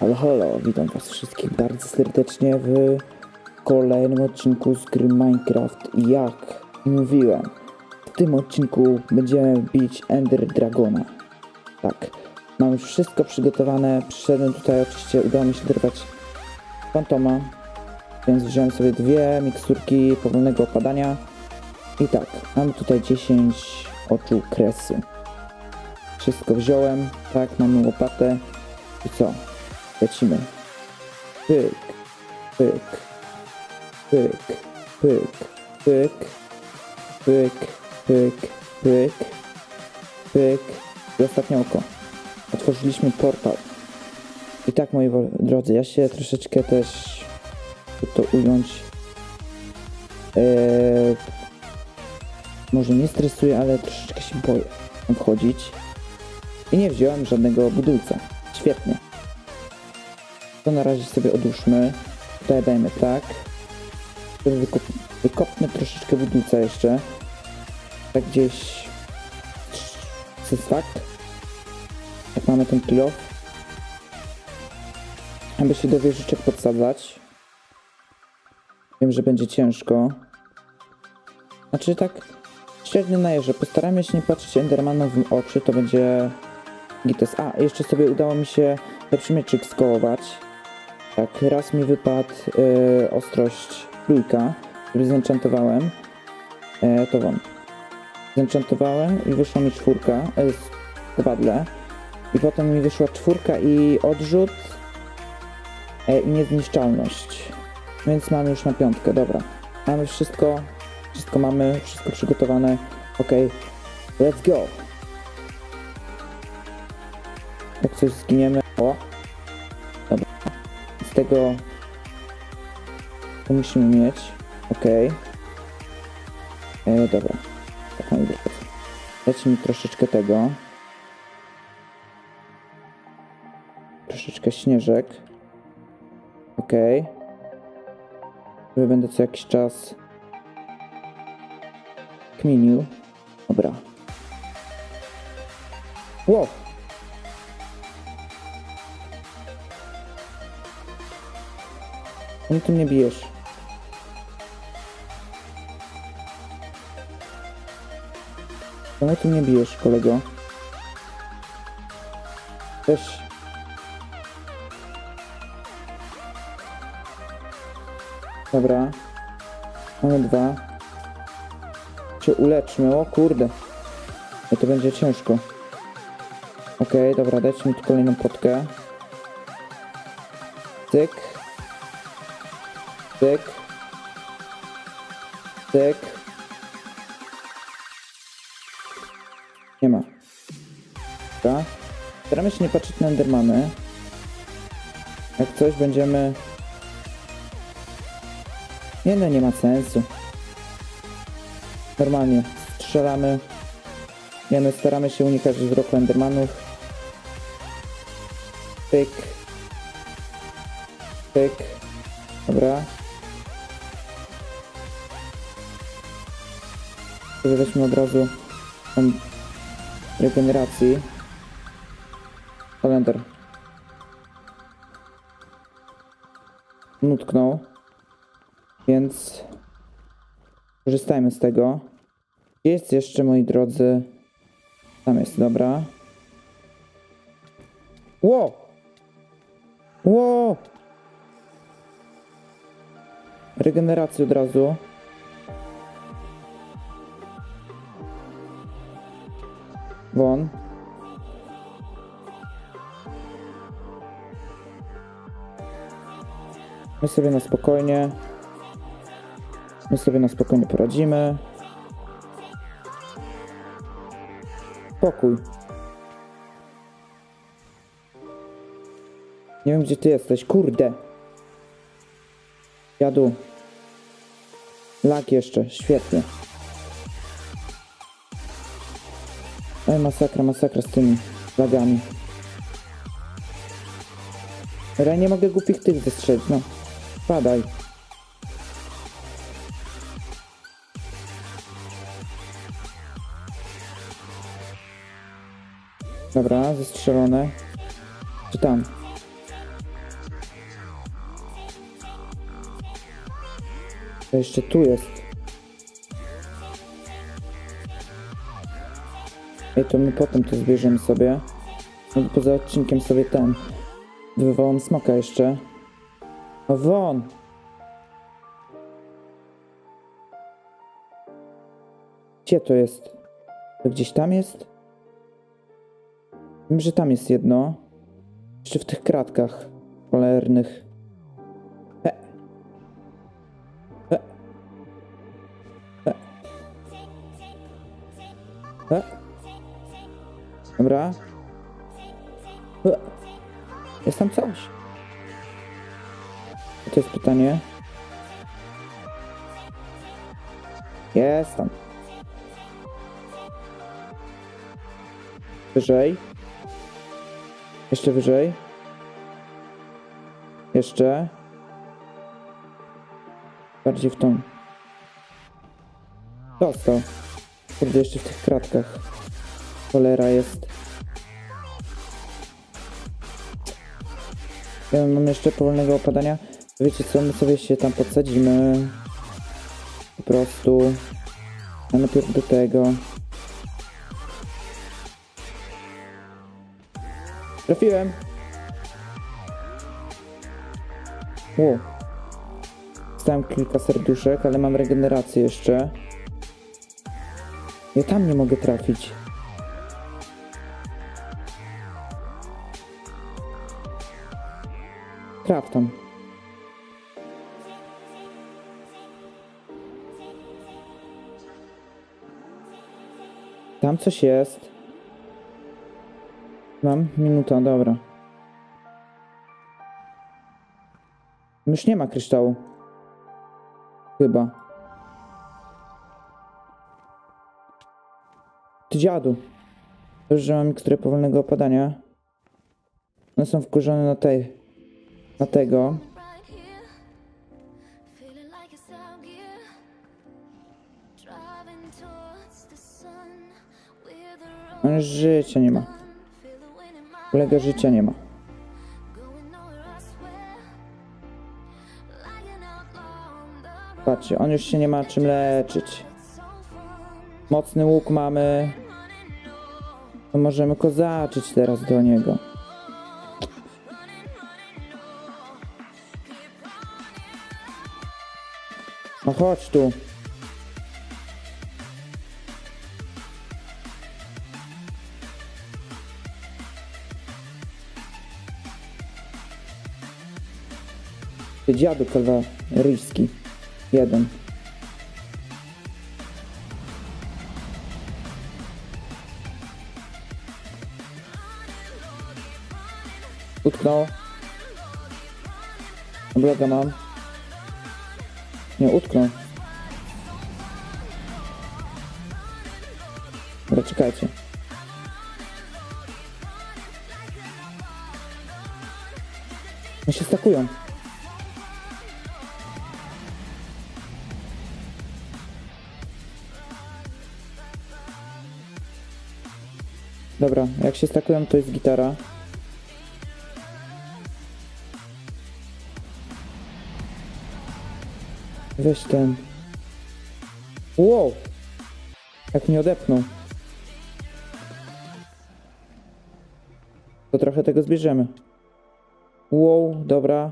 Halo, halo, witam was wszystkich bardzo serdecznie w kolejnym odcinku z gry Minecraft. Jak mówiłem, w tym odcinku będziemy bić Ender Dragona. Tak, mam już wszystko przygotowane. Przyszedłem tutaj, oczywiście udało mi się dorwać Fantoma, więc wziąłem sobie dwie miksturki powolnego opadania. I tak, mamy tutaj 10 oczu kresu. Wszystko wziąłem, tak, mamy łopatę. I co? Lecimy. Pyk, pyk, pyk, pyk, pyk, pyk, pyk, pyk, pyk. I ostatnie oko. Otworzyliśmy portal. I tak, moi drodzy, ja się troszeczkę też, to ująć, e, może nie stresuję, ale troszeczkę się boję wchodzić. I nie wziąłem żadnego budulca. Świetnie. To na razie sobie odłóżmy. Tutaj dajmy tak. Wykop, wykopnę troszeczkę budulca jeszcze. Tak gdzieś... z tak. Jak mamy ten kill off. Aby się do wieżyczek podsadzać. Wiem, że będzie ciężko. Znaczy tak średnio na jeże. Postaramy się nie patrzeć Endermanom w oczy, to będzie gites. A, jeszcze sobie udało mi się lepszy mieczyk skołować. Tak, raz mi wypadł e, ostrość trójka, który zenchantowałem. E, to wam. Zenchantowałem i wyszła mi czwórka, e, z kowadle. I potem mi wyszła czwórka i odrzut e, i niezniszczalność. Więc mamy już na piątkę, dobra. Mamy wszystko, wszystko mamy, wszystko przygotowane. Ok, let's go. Jak coś zginiemy, o, tego to musimy mieć. Ok. E, dobra. Tak drodzy. Dajcie mi troszeczkę tego. Troszeczkę śnieżek. Ok. Że będę co jakiś czas kminił. Dobra. Wow. Czemu ty mnie bijesz? Czemu ty mnie bijesz, kolego? Weź. Dobra. Mamy dwa. Cię uleczmy, o kurde. No to będzie ciężko. Okej, dobra, dajcie mi tu kolejną potkę. Cyk. Tyk. Nie ma. Dobra. Staramy się nie patrzeć na Endermany. Jak coś będziemy... Nie no, nie ma sensu. Normalnie strzelamy. Nie no, staramy się unikać wzroku Endermanów. Pyk. Pyk. Dobra. Sobie weźmy od razu tam regeneracji. Kalender. Nutknął. Więc korzystajmy z tego. Jest jeszcze, moi drodzy. Tam jest, dobra. Ło! Ło! Regenerację od razu. Won. My sobie na spokojnie. My sobie na spokojnie poradzimy. Spokój. Nie wiem gdzie ty jesteś, kurde. Jadu. Lak jeszcze, świetnie. Ej, masakra, masakra z tymi lagami. Ja nie mogę głupich tych wystrzelić, no. Padaj. Dobra, zestrzelone. Czy tam? To jeszcze tu jest. Ej, to my potem to zbierzemy sobie. No i poza odcinkiem sobie ten. Wywołam smoka jeszcze. No won! Gdzie to jest? To gdzieś tam jest? Wiem, że tam jest jedno. Jeszcze w tych kratkach cholernych. E. E. E. Dobra. E. Jest tam coś. To jest pytanie. Jest tam. Wyżej. Jeszcze wyżej. Jeszcze. Bardziej w tą. Dostał. Kurde, jeszcze w tych kratkach. Cholera jest. Ja mam jeszcze powolnego opadania. Wiecie co, my sobie się tam podsadzimy. Po prostu. A najpierw do tego. Trafiłem. Wow. Dostałem kilka serduszek, ale mam regenerację jeszcze. Ja tam nie mogę trafić. Traf tam. Coś jest. Mam minuta, dobra. Już nie ma kryształu. Chyba. Ty dziadu. Dobrze, że mam miksturę powolnego opadania. One są wkurzone na tej. Na tego. right here, feeling like it's out gear, driving towards the sun. We're the road On już życia nie ma. Kolega życia nie ma. Patrzcie, on już się nie ma czym leczyć. Mocny łuk mamy. To możemy kozaczyć teraz do niego. No chodź tu. Ty dziadu kalwaryjski. Jeden. Utknął. Bloga mam. Nie, utknął. Dobra, czekajcie. No się stakują. Dobra, jak się stakują, to jest gitara. Weź ten. Wow! Jak mnie odepnął. To trochę tego zbierzemy. Wow, dobra.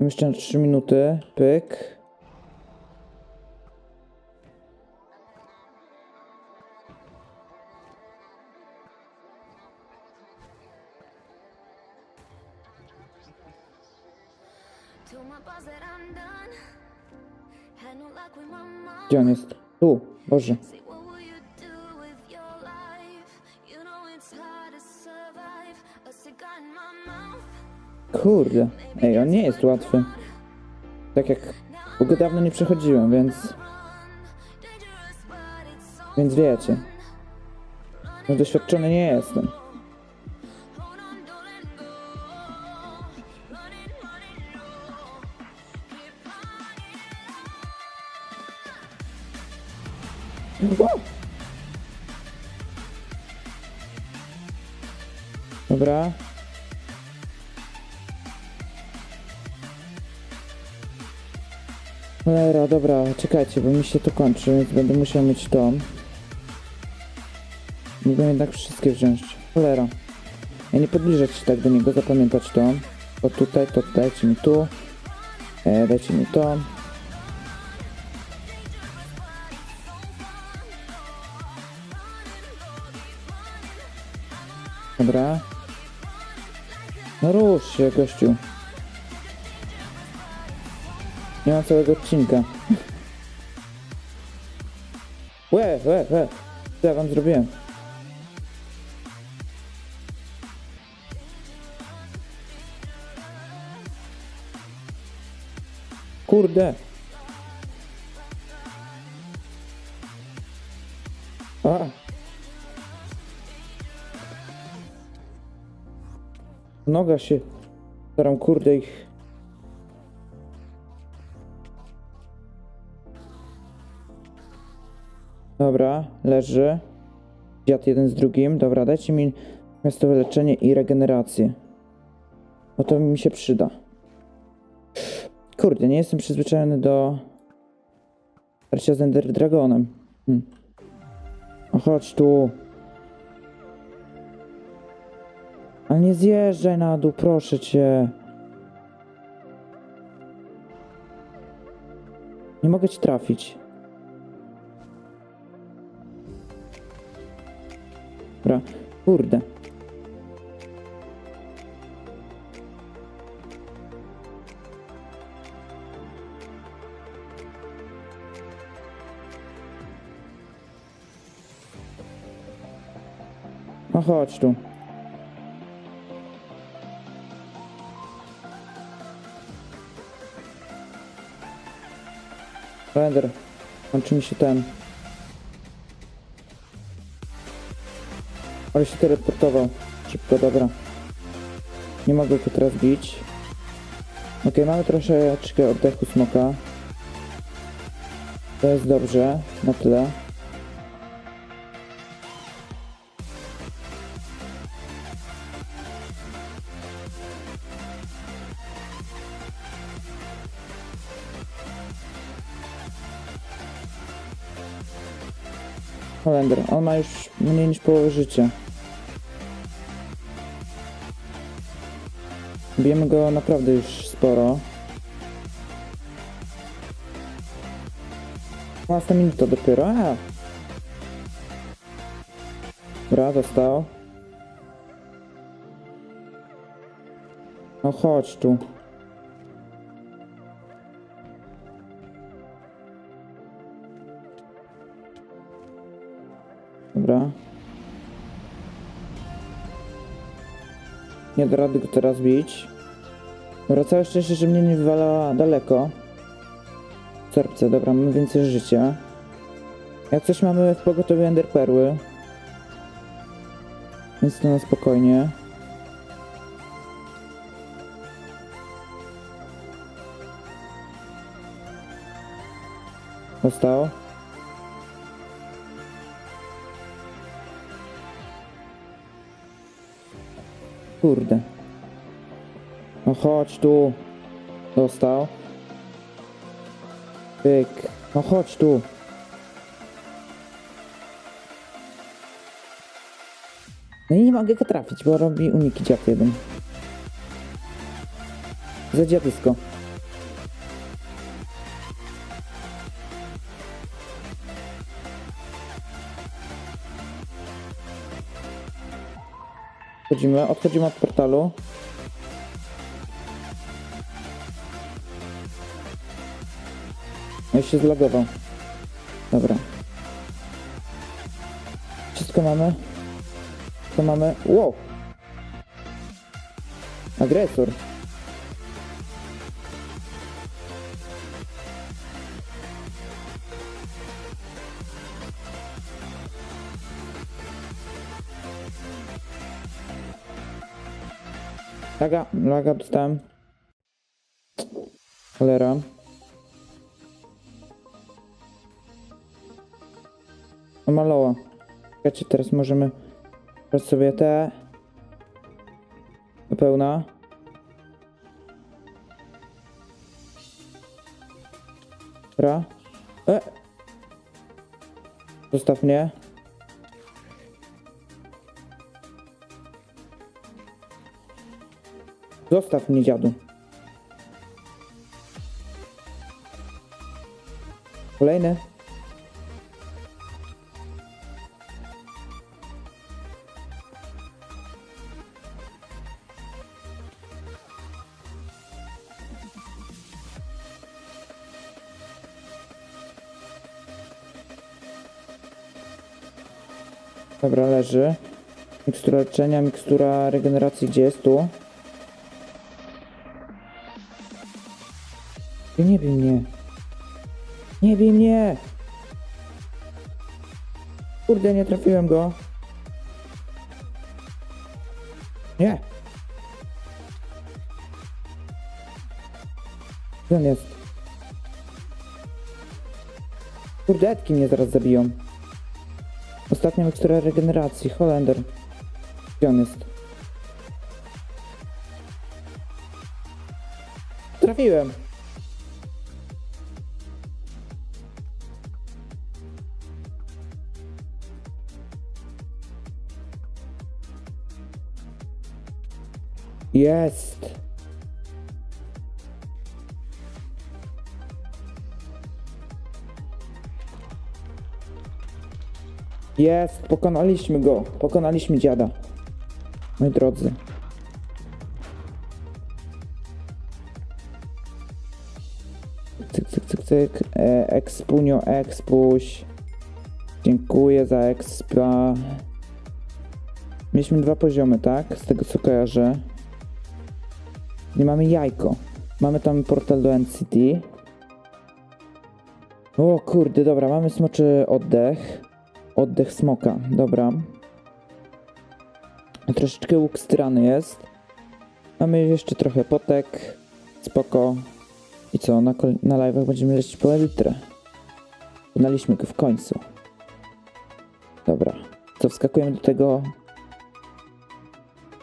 Mam jeszcze 3 minuty. Pyk. Done. Gdzie on jest? Tu. Boże. Kurde. Ej, on nie jest łatwy. Tak jak... Bo go dawno nie przechodziłem, więc... Więc wiecie. No doświadczony nie jestem. Dobra. Cholera, dobra, czekajcie, bo mi się to kończy, więc będę musiał mieć to. Mogę jednak wszystkie wziąć. Cholera. Ja nie podbliżać się tak do niego, zapamiętać to. To tutaj, to dajcie mi tu. E, dajcie mi to. Dobra. No rusz się, gościu. Nie mam całego odcinka. Łe, łe, łe. Co ja wam zrobiłem? Kurde. Noga się. Staram kurde ich. Dobra, leży. Dziad jeden z drugim. Dobra, dajcie mi miastowe leczenie i regenerację. Bo to mi się przyda. Kurde, nie jestem przyzwyczajony do starcia z Ender Dragonem. Hm. O, chodź tu. Ale nie zjeżdżaj na dół, proszę cię. Nie mogę ci trafić. Dobra, kurde. No chodź tu. Render, kończy mi się ten. Ale się teleportował. Szybko, dobra. Nie mogę go teraz bić. Ok, mamy troszeczkę oddechu smoka. To jest dobrze, na tyle. Holender, on ma już mniej niż połowę życia. Bijemy go naprawdę już sporo. 15 minuta dopiero, a! Dobra, dostał. No chodź tu. Dobra. Nie da rady go teraz bić. Dobra, całe szczęście, że mnie nie wywala daleko. Serce, dobra, mamy więcej życia. Jak coś mamy w pogotowiu Ender Perły. Więc to na spokojnie. Dostał. Kurde. No chodź tu. Dostał. Pyk. No chodź tu. No i nie mogę go trafić, bo robi uniki dziad jeden. Za dziadysko. Odchodzimy, odchodzimy od portalu. I się zlogował. Dobra. Wszystko mamy. Co mamy? Wow! Agresor. Laga, laga dostałem. Cholera. No maloła. Czekajcie, teraz możemy brać sobie te. Pełna. Dobra. E! Zostaw mnie. Zostaw mnie, dziadu. Kolejny. Dobra, leży. Mikstura leczenia, mikstura regeneracji, gdzie jest tu? Nie bij mnie. Nie bij mnie! Kurde, nie trafiłem go. Nie! Gdzie on jest? Kurde, etki mnie zaraz zabiją. Ostatnia mikstura regeneracji, Holender. Gdzie on jest? Trafiłem! Jest! Jest! Pokonaliśmy go! Pokonaliśmy dziada. Moi drodzy. Cyk, cyk, cyk, cyk. E. Dziękuję za expa. Mieliśmy dwa poziomy, tak? Z tego co kojarzę. Nie mamy jajko. Mamy tam portal do NCT. O kurde, dobra, mamy smoczy oddech. Oddech smoka, dobra. Troszeczkę łuk strany jest. Mamy jeszcze trochę potek. Spoko. I co, na, na live'ach będziemy lecieć po elitrę. Poznaliśmy go w końcu. Dobra. Co, wskakujemy do tego...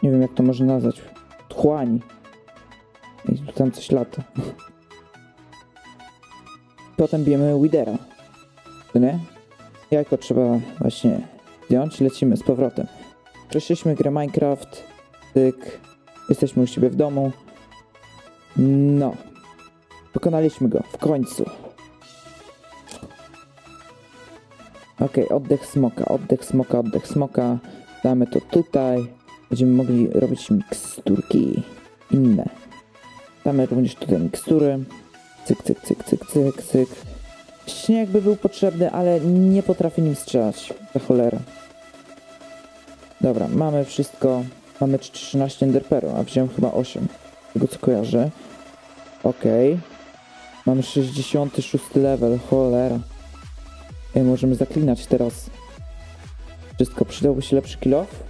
Nie wiem jak to można nazwać. Tchłani. Tam coś lata. Potem bijemy Widera. To nie? Jajko trzeba właśnie zdjąć lecimy z powrotem. Przeszliśmy grę Minecraft. Tyk. Jesteśmy u siebie w domu. No. Pokonaliśmy go. W końcu. Okej, oddech smoka, oddech smoka, oddech smoka. Damy to tutaj. Będziemy mogli robić miksturki inne. Damy również tutaj mikstury. Cyk, cyk, cyk, cyk, cyk, cyk. Śnieg by był potrzebny, ale nie potrafię nim strzelać. Za cholerę. Dobra, mamy wszystko. Mamy 13 enderperu, a wziąłem chyba 8. Z tego co kojarzę. Okej. Mamy 66 level, cholera. Ej, możemy zaklinać teraz. Wszystko, przydałby się lepszy kill off?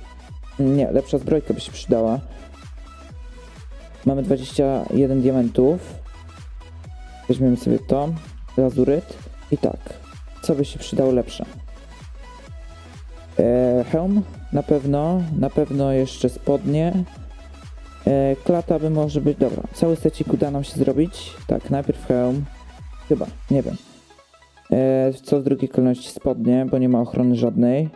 Nie, lepsza zbrojka by się przydała. Mamy 21 diamentów. Weźmiemy sobie to, lazuryt i tak. Co by się przydało lepsze? E, hełm na pewno, na pewno jeszcze spodnie. E, klata by może być, dobra, cały secik uda nam się zrobić. Tak, najpierw hełm, chyba, nie wiem. E, co w drugiej kolejności spodnie, bo nie ma ochrony żadnej.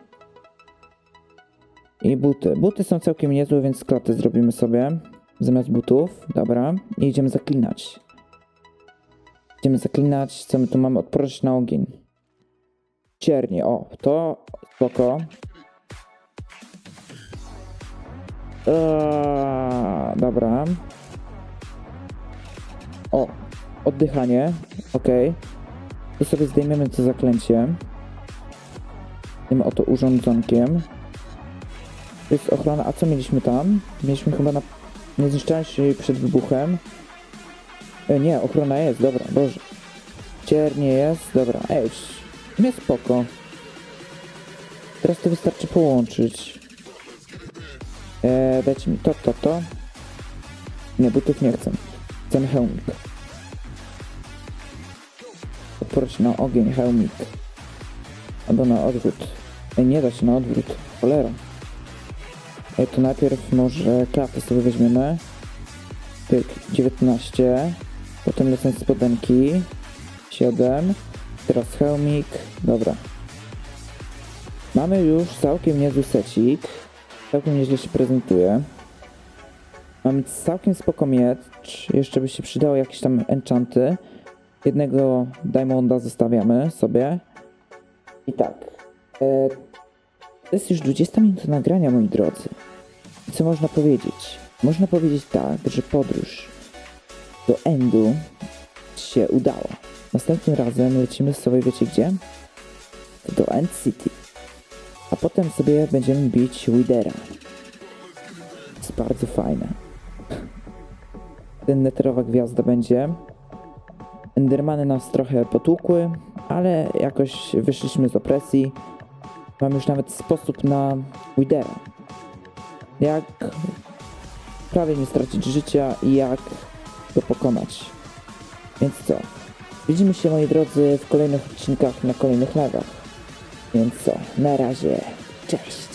I buty. Buty są całkiem niezłe, więc klatę zrobimy sobie. Zamiast butów, dobra. I idziemy zaklinać. Idziemy zaklinać, co my tu mamy? Odporność na ogień. Ciernie, o, to spoko. Eee, dobra. O, oddychanie, okej. Tu sobie zdejmiemy to zaklęcie. Tym oto urządzonkiem. To jest ochrona, a co mieliśmy tam? Mieliśmy chyba na niezniszczalność przed wybuchem. E, nie, ochrona jest, dobra, boże. Ciernie jest, dobra, ej, nie spoko. Teraz to wystarczy połączyć. E, dajcie mi to, to, to. Nie, butów nie chcę. Chcę hełmik. Odporność na ogień, hełmik. Albo na odwrót. Ej, nie da się na odwrót. Cholera. Ej, to najpierw może klatę sobie weźmiemy. Pyk, 19. Potem lecą spodenki. 7. Teraz hełmik. Dobra. Mamy już całkiem niezły secik. Całkiem nieźle się prezentuje. Mamy całkiem spoko miecz. Jeszcze by się przydało jakieś tam enchanty. Jednego diamonda zostawiamy sobie. I tak. E, to jest już 20 minut nagrania, moi drodzy. Co można powiedzieć? Można powiedzieć tak, że podróż do Endu się udała. Następnym razem lecimy sobie, wiecie gdzie? Do End City. A potem sobie będziemy bić Widera. jest bardzo fajne. Ten neterowa gwiazda będzie. Endermany nas trochę potłukły, ale jakoś wyszliśmy z opresji. Mam już nawet sposób na Widera. Jak prawie nie stracić życia i jak go pokonać. Więc co? Widzimy się moi drodzy w kolejnych odcinkach na kolejnych lagach. Więc co? Na razie. Cześć.